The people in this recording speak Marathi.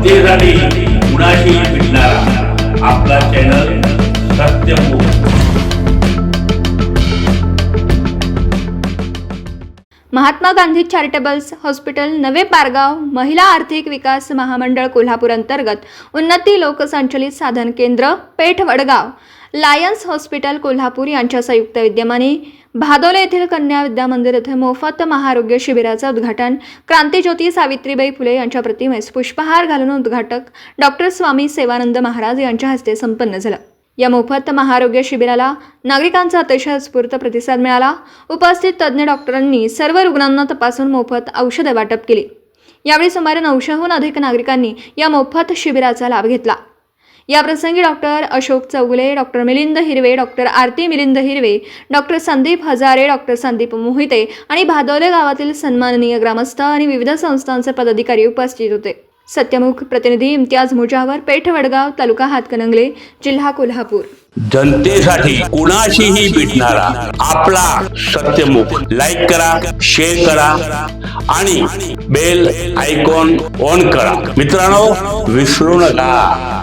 जनतेसाठी कुणाशी भेटणारा आपला channel Satyamukh Mahatma Gandhi charitables hospital नवे पारगाव महिला आर्थिक विकास महामंडळ कोल्हापूर अंतर्गत उन्नती लोकसंचलित साधन केंद्र पेठ वडगाव लायन्स हॉस्पिटल कोल्हापूर यांच्या संयुक्त विद्यमाने भादोले येथील कन्या विद्या मंदिर येथे मोफत महाआरोग्य शिबिराचे उद्घाटन क्रांतीज्योती सावित्रीबाई फुले यांच्या प्रतिमेस पुष्पहार घालून उद्घाटक डॉक्टर स्वामी सेवानंद महाराज यांच्या हस्ते संपन्न झालं. या मोफत महाआरोग्य शिबिराला नागरिकांचा अतिशय स्फूर्त प्रतिसाद मिळाला. उपस्थित तज्ज्ञ डॉक्टरांनी सर्व रुग्णांना तपासून मोफत औषधे वाटप केली. यावेळी सुमारे नऊशेहून अधिक नागरिकांनी या मोफत शिबिराचा लाभ घेतला. याप्रसंगी doctor Ashok Chougule doctor Milind Hirve doctor Aarti Milind Hirve doctor Sandeep Hazare doctor Sandeep Mohite आणि भादवले गावातील सन्माननीय ग्रामस्थ आणि विविध संस्थांचे पदाधिकारी उपस्थित होते. सत्यमुख प्रतिनिधी इम्तियाज मुजावर पेठ वडगाव तालुका हातकणंगले जिल्हा कोल्हापूर. जनतेसाठी कुणाशीही भेटणारा आपला सत्यमुख लाईक करा शेअर करा आणि बेल आयकॉन ऑन करा. मित्रांनो विसरू नका.